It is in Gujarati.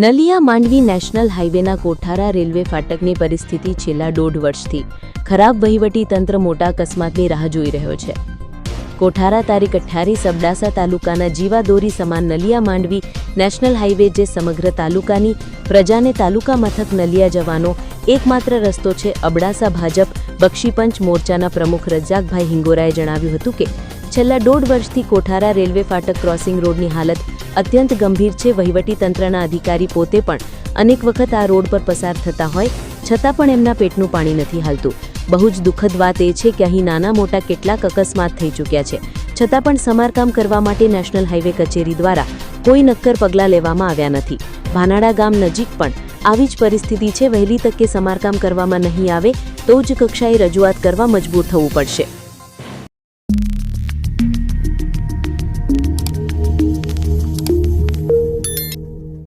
નલિયા માંડવી નેશનલ હાઈવેના કોઠારા રેલવે ફાટકની પરિસ્થિતિ છેલ્લા દોઢ વર્ષથી ખરાબ વહીવટી તંત્ર મોટા અકસ્માતની રાહ જોઈ રહ્યો છે. કોઠારા તારીખ અઠ્યાવીસ અબડાસા તાલુકાના જીવાદોરી સમાન નલિયા માંડવી નેશનલ હાઈવે જે સમગ્ર તાલુકાની પ્રજાને તાલુકા મથક નલિયા જવાનો એકમાત્ર રસ્તો છે અબડાસા ભાજપ બક્ષીપંચ મોરચાના પ્રમુખ રજાકભાઈ હિંગોરાએ જણાવ્યું હતું કે છેલ્લા દોઢ વર્ષથી કોઠારા રેલવે ફાટક ક્રોસિંગ રોડની હાલત અત્યંત ગંભીર છે. વહીવટીતંત્રના અધિકારી પોતે પણ અનેક વખત આ રોડ પર પસાર થતા હોય, છતાં પણ એમના પેટનું પાણી નથી હાલતું. બહુ જ દુઃખદ વાત એ છે કે અહીં નાના મોટા કેટલાક અકસ્માત થઈ ચૂક્યા છે. છતાં પણ સમારકામ કરવા માટે નેશનલ હાઈવે કચેરી દ્વારા કોઈ નક્કર પગલાં લેવામાં આવ્યા નથી. ભાનાડા ગામ નજીક પણ આવી જ પરિસ્થિતિ છે. વહેલી તકે સમારકામ કરવામાં નહીં આવે તો જ કક્ષાએ રજૂઆત કરવા મજબૂર થવું પડશે.